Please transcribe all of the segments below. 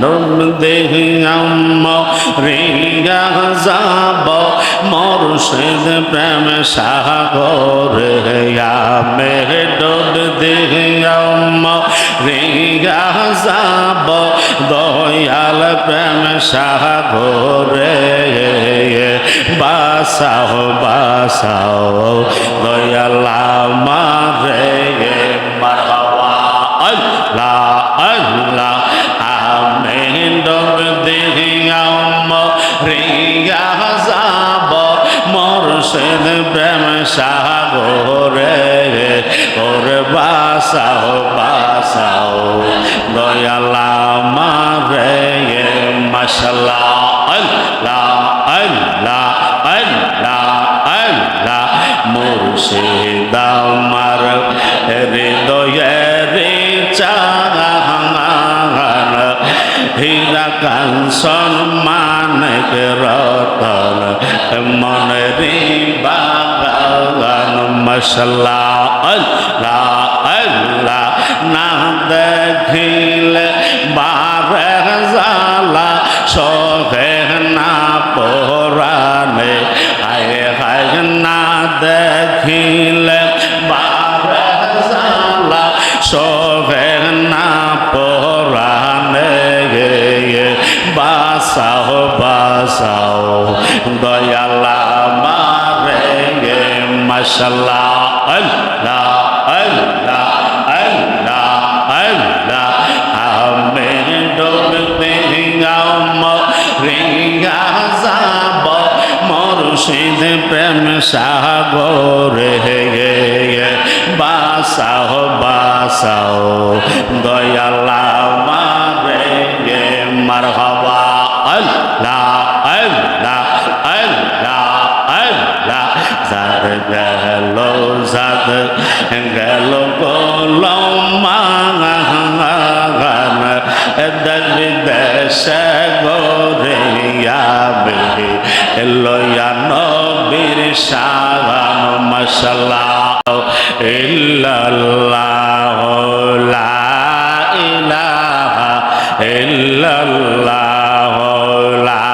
ডোব দেহিয়াম রিয়া যাব, মরশেদ প্রেম সাগরে, আমি ডোব দেহিয়াম রিয়া যাব, দয়াল প্রেম সাগরে, বাসাও বাসাও। সাগরে ওর বাসাও বাসাও। দয়ালা মারে মাশাল্লাহ। আল্লাহ আল্লাহ আল্লাহ আল্লাহ। মুর্শিদ আমার হৃদয়ের চাহান। হীরা কাঞ্চন মানক রতন, মনে বাগান মশলা আল্লাহ আল্লাহ না দেখিলে বারে জালা সহে মশলা আল্লাহ আল্লাহ আল্লাহ আল্লাহ। আমি ডুবতে গাম রিঙ্গা যাব মুর্শিদ প্রেম সাগরে গে বাসাও বাসাও, দয়ালা গেল গোলমান দল দেশ গোরে লয়া নবীর সাগান মশলা ইল্লাল্লাহ লা ইলাহা ইল্লাল্লাহ লা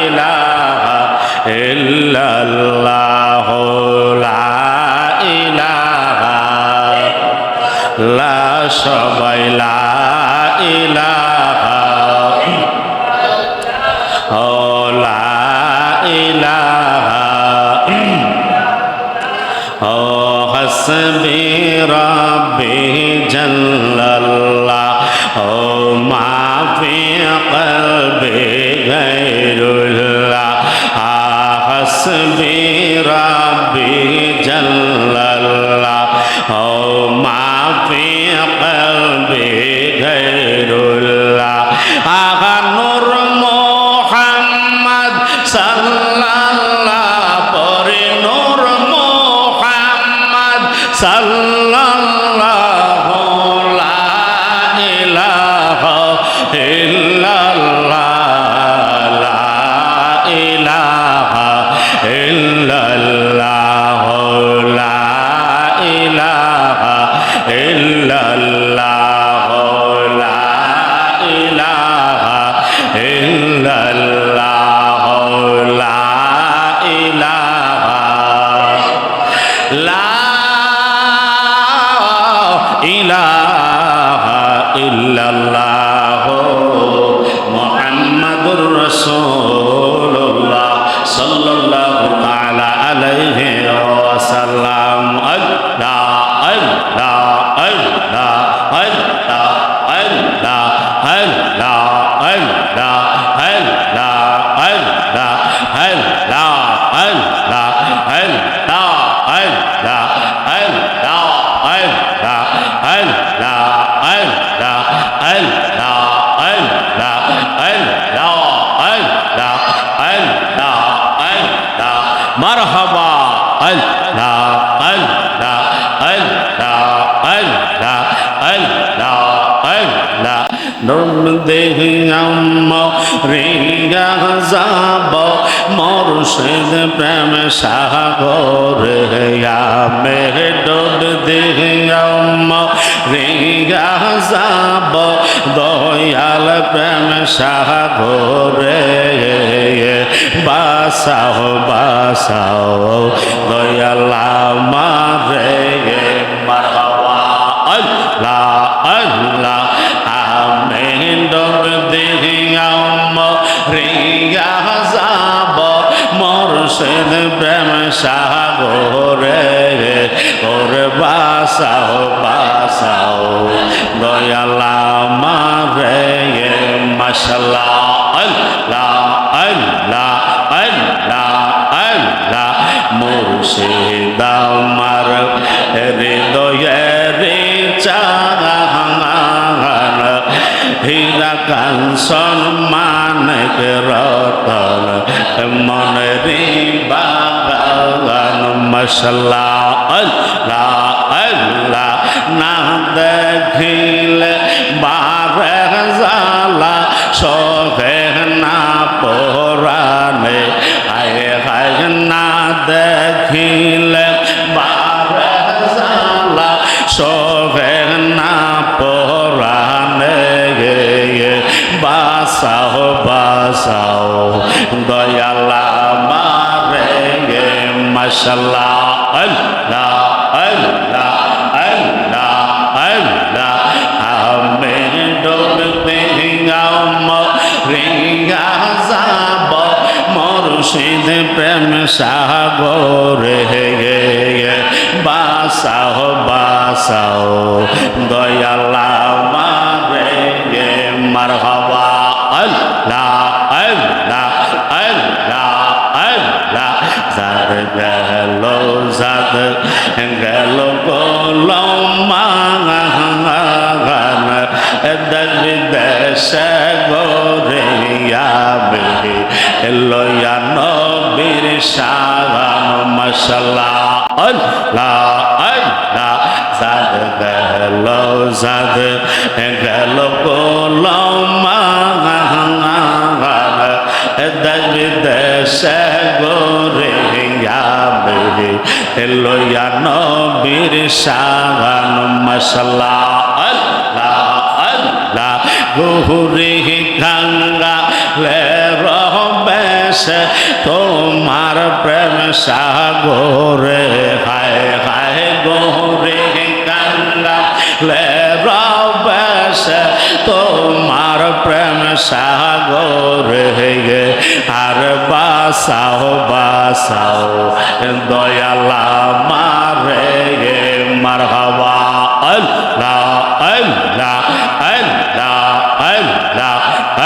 ইলাহা ইল্লাল্লাহ। সবাই লা ইলাহা ও লা ইলাহা ও হসবি রব্বি জাল্লাল্লাহ ও মাফি কলবি গায়রুল্লাহ হসবি রব্বি জাল্লাল্লাহ ও মাফি আল্লাহ আল্লাহ আল্লাহ আল্লাহ আল্লাহ আল্লাহ নন্দ রে যাব মরশেদ প্রেম সাগরে মেহ ডুব দেহম রিঙ্গা যাব। দয়াল প্রেম সাগর বাসাও বাসাও। দয়াল সাগরে ওর বাসাও মানক রতন মনরি বাগান মশলা আল্লাহ আল্লাহ না দেখিলে বারে জালা সহে না পরানে আয় হায় না দেখিলে মশলা বিদেশ আবে লয়া নবীর সাগান মশলা আল্লাহ আল্লাহ জাদ গেল জাদ গেল গোলমান দেশ আবে লয়া নবীর সাগান মশলা আল্লাহ গুহুরি গঙ্গা লে রহবেশ তোমার প্রেম সাগরে, হায় হায় গুহুরি গঙ্গা লে রহবেশ তোমার প্রেম সাগরে আর বাসাও বাসাও, দয়ালা মারে গে আল্লাহ আল্লাহ।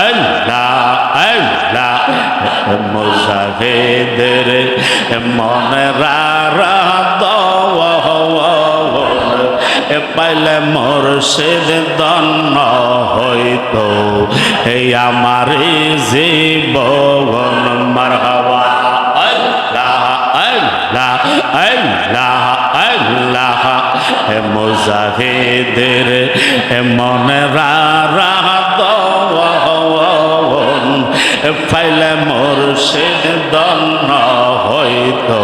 আল্লাহ আল্লাহ, মুজাহিদের মনে রাদ পাইলে মোরশেদ দন্ন হইতো। এই আমার জীবন, মারহাবা। আল্লাহ আল্লাহ আল্লাহ আল্লাহ হে মুজাহিদের মনে রাদ ফাইলে মোরশেদ দন্ন হইতো।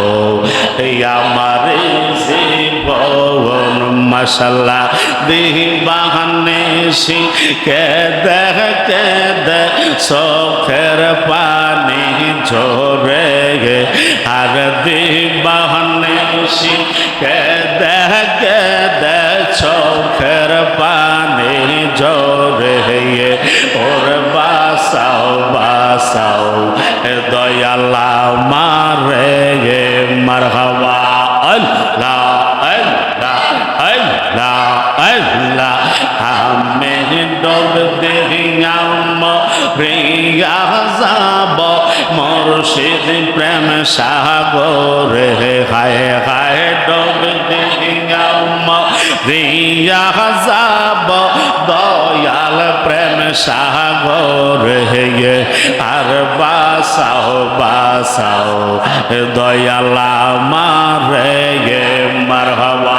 আমার জীবন মশলা দিহি বাহানে কে দেখ কে দে, চোখের পানি ঝরে গে। আর দিহি বাহানে কে দেখ কে দে, চোখের পানি মুর্শিদ প্রেম সাগরে। হায় হায়, ডব রিয়া যাব দয়াল প্রেম সাগরে। আর বাসাও বাসাও, দয়ালা মারে গে, মারহাবা। আল্লাহ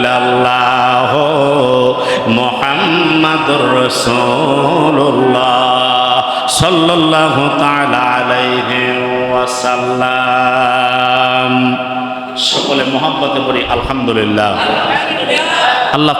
ইল্লাল্লাহ মুহাম্মাদুর রাসূলুল্লাহ সাল্লাল্লাহু তাআলা আলাইহি ওয়াসাল্লাম। সকলে মহব্বতে পড়ি আলহামদুলিল্লাহ। আল্লাহ